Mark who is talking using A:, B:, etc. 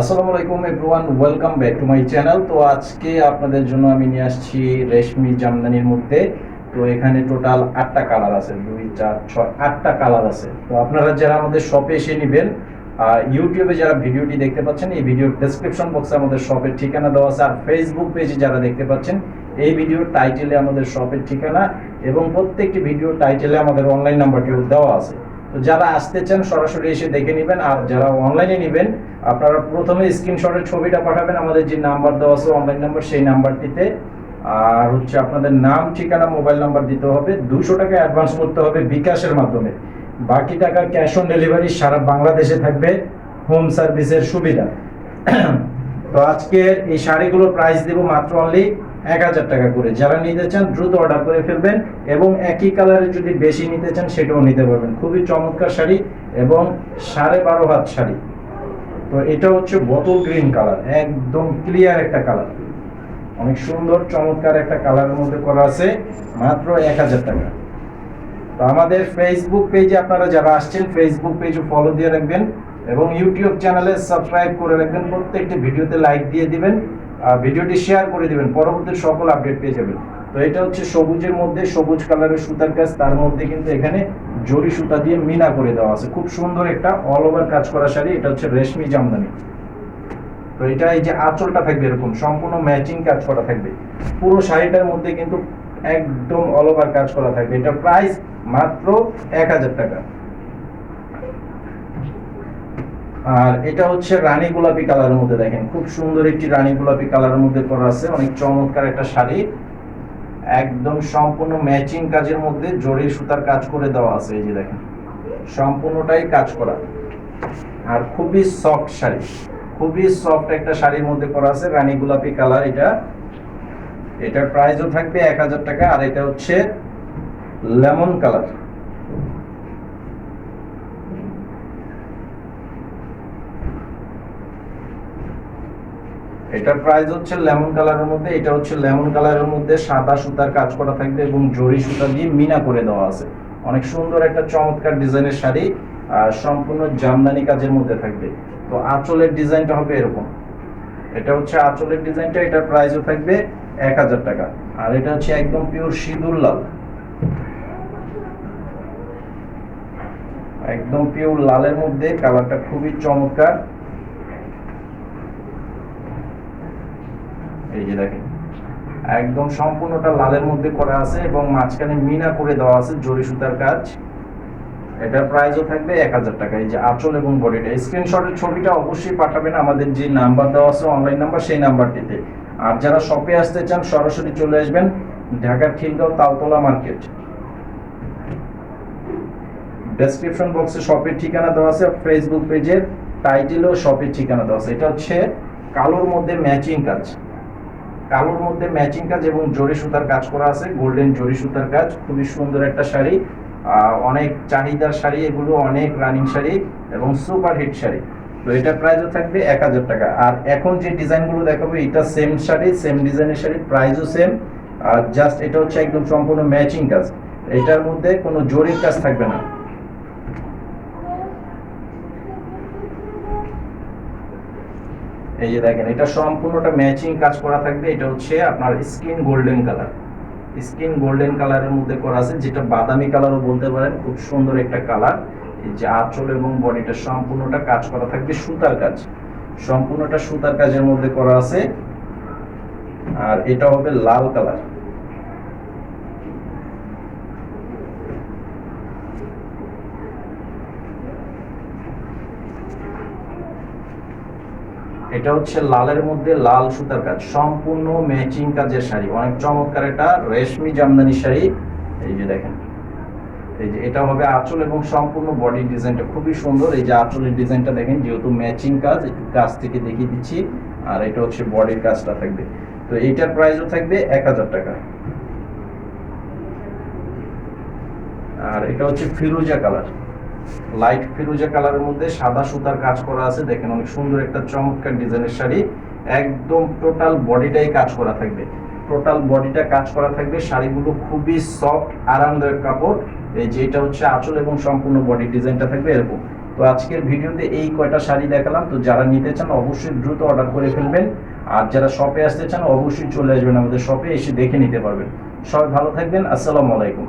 A: আসসালামু আলাইকুম everyone welcome back to my channel তো আজকে আপনাদের জন্য আমি নিয়ে আসছি রেশমি জামদানির মধ্যে। তো এখানে টোটাল আটটা কালার আছে, দুই, চার, ছয়, আটটা কালার আছে। তো আপনারা যারা আমাদের শপে এসে নেবেন ইউটিউবে যারা ভিডিওটি দেখতে পাচ্ছেন, এই ভিডিওর ডেসক্রিপশন বক্সে আমাদের শপের ঠিকানা দেওয়া আছে। আর ফেসবুক পেজে যারা দেখতে পাচ্ছেন, এই ভিডিওর টাইটেলে আমাদের শপের ঠিকানা এবং প্রত্যেকটি ভিডিওর টাইটেলে আমাদের অনলাইন নাম্বারটিও দেওয়া আছে। যারা আসতে চান, সরাসরি এসে দেখে নেবেন। আর যারা অনলাইনে নেবেন, আপনারা প্রথমে স্ক্রিনশটের ছবিটা পাঠাবেন। আমাদের যে নাম্বার দেওয়া আছে অনলাইন নাম্বার সেই নাম্বারটিতে আর হচ্ছে আপনাদের নাম, ঠিকানা মোবাইল নাম্বার দিতে হবে। দুশো টাকা অ্যাডভান্স করতে হবে বিকাশের মাধ্যমে। বাকি টাকা ক্যাশ অন ডেলিভারি সারা বাংলাদেশে থাকবে। হোম সার্ভিসের সুবিধা। তো আজকের এই শাড়িগুলোর প্রাইস দেব মাত্র অনলি এক হাজার টাকা করে। যারা নিতে চান, দ্রুত অর্ডার করে ফেলবেন এবং একই কালারের যদি বেশি নিতে চান, সেটাও নিতে পারবেন। খুবই চমৎকার শাড়ি এবং সাড়ে বারো হাত শাড়ি। তো এটা হচ্ছে বোতল গ্রিন কালার একদম ক্লিয়ার একটা কালার অনেক সুন্দর, চমৎকার একটা কালারের মধ্যে করা আছে, মাত্র এক হাজার টাকা। তো আমাদের ফেসবুক পেজে আপনারা যারা আসছেন ফেসবুক পেজে ফলো দিয়ে রাখবেন। এবং ইউটিউব চ্যানেলে সাবস্ক্রাইব করে রাখবেন। প্রত্যেকটি ভিডিওতে লাইক দিয়ে দিবেন ভিডিওটি শেয়ার করে দিবেন। পরবর্তী সকল আপডেট পেয়ে যাবেন। তো এটা হচ্ছে সবুজের মধ্যে, সবুজ কালারের সুতার কাজ। তার মধ্যে কিন্তু এখানে জরি সুতা দিয়ে মিনা করে দেওয়া আছে। খুব সুন্দর একটা অল ওভার কাজ করা শাড়ি। এটা হচ্ছে রেশমি জামদানি। তো এটা এই যে আঁচলটা থাকবে এরকম, সম্পূর্ণ ম্যাচিং কাজ করা থাকবে। পুরো শাড়িটার মধ্যে কিন্তু একদম অল ওভার কাজ করা থাকবে। এটা প্রাইস মাত্র এক হাজার টাকা। আর এটা হচ্ছে রানী গোলাপি কালারের মধ্যে, দেখেন, খুব সুন্দর একটি রানী গোলাপি কালারের মধ্যে করা আছে, অনেক চমৎকার একটা শাড়ি। একদম সম্পূর্ণ ম্যাচিং কাজের মধ্যে জরি সুতার কাজ করে দেওয়া আছে, এই যে দেখেন, সম্পূর্ণটাই কাজ করা। আর খুবই সফট শাড়ি, খুবই সফট একটা শাড়ির মধ্যে করা আছে, রানী গোলাপি কালার এটা। এটার প্রাইসও থাকবে এক হাজার টাকা, আর এটা হচ্ছে লেমন কালার এটার প্রাইস হচ্ছে লেমন কালারের মধ্যে, এটা হচ্ছে লেমন কালারের মধ্যে সাদা সুতার কাজ করা থাকবে এবং জরি সুতা দিয়ে মিনা করে দেওয়া আছে। অনেক সুন্দর একটা চমৎকার ডিজাইনের শাড়ি সম্পূর্ণ জামদানি কাজের মধ্যে থাকবে। তো আঁচলের ডিজাইনটা হবে এরকম। এটা হচ্ছে আঁচলের ডিজাইনটা, এটার প্রাইসও থাকবে এক হাজার টাকা। আর এটা হচ্ছে একদম পিওর সিঁদুর লাল। একদম পিওর লালের মধ্যে কালারটা খুবই চমৎকার। এই যে দেখেন, একদম সম্পূর্ণটা লালের মধ্যে করা আছে এবং মাঝখানে মিনা করে দেওয়া আছে জরি সুতার কাজ। এটার প্রাইসও থাকবে এক হাজার টাকা। এই যে আঁচল এবং বডিটা স্ক্রিনশটের ছবিটা অবশ্যই পাঠাবেন। আমাদের যে নাম্বার দেওয়া আছে অনলাইন নাম্বার সেই নাম্বারটিতে আর যারা শপে আসতে চান, সরাসরি চলে আসবেন ঢাকার খিলগাঁও তালতলা মার্কেট ডেসক্রিপশন বক্সে শপের ঠিকানা দেওয়া আছে ফেসবুক পেজের টাইটেলও শপের ঠিকানা দেওয়া আছে। এটা হচ্ছে কালোর মধ্যে ম্যাচিং কাজ। কালোর মধ্যে ম্যাচিং কাজ এবং জরি সুতার কাজ করা আছে, গোল্ডেন জরি সুতার কাজ, খুবই সুন্দর একটা শাড়ি অনেক চাহিদার শাড়ি এগুলো, অনেক রানিং শাড়ি এবং সুপার হিট শাড়ি। তো এটা প্রাইসও থাকবে এক হাজার টাকা। আর এখন যে ডিজাইনগুলো দেখাবো, এটা সেম শাড়ি সেম ডিজাইনের শাড়ি প্রাইসও সেম আর জাস্ট এটা হচ্ছে একদম সম্পূর্ণ ম্যাচিং কাজ। এটার মধ্যে কোনো জরির কাজ থাকবে না। এই যে দেখেন, এটা সম্পূর্ণটা ম্যাচিং কাজ করা থাকবে। এটা হচ্ছে আপনার skin golden colour skin golden কালারের মধ্যে করা আছে, যেটা বাদামি কালারও বলতে পারেন, খুব সুন্দর একটা কালার এই যে আঁচল এবং বডিটা সম্পূর্ণটা কাজ করা থাকবে সুতার কাজ। সম্পূর্ণটা সুতার কাজের মধ্যে করা আছে। আর এটা হবে লাল কালার এটা হচ্ছে লালের মধ্যে লাল সুতার কাজ। সম্পূর্ণ ম্যাচিং কাজের শাড়ি। অনেক চমৎকার এটা। রেশমি জামদানি শাড়ি। এই যে দেখেন। এই যে এটা হবে আঁচল এবং সম্পূর্ণ বডি ডিজাইনটা খুবই সুন্দর। এই যে আঁচলের ডিজাইনটা দেখেন, যেহেতু ম্যাচিং কাজ, একটু কাছ থেকে দেখিয়ে দিচ্ছি। আর এটা হচ্ছে বডির কাজটা থাকবে। তো এইটার প্রাইসও থাকবে এক হাজার টাকা। আর এটা হচ্ছে ফিরোজা কালার। লাইট ফিরোজা কালারের মধ্যে সাদা সুতার কাজ করা আছে। দেখেন অনেক সুন্দর একটা চমৎকার ডিজাইনের শাড়ি। একদম টোটাল বডিটাই কাজ করা থাকবে। টোটাল বডিটা কাজ করা থাকবে। শাড়িগুলো খুবই সফট আরামদায়ক কাপড়। এই যে এটা হচ্ছে আঁচল এবং সম্পূর্ণ বডি ডিজাইনটা থাকবে এরকম। তো আজকের ভিডিওতে এই কয়টা শাড়ি দেখালাম। তো যারা নিতে চান, অবশ্যই দ্রুত অর্ডার করে ফেলবেন। আর যারা শপে আসতে চান, অবশ্যই চলে আসবেন আমাদের শপে এসে দেখে নিতে পারবেন। সবাই ভালো থাকবেন। আসসালামু আলাইকুম।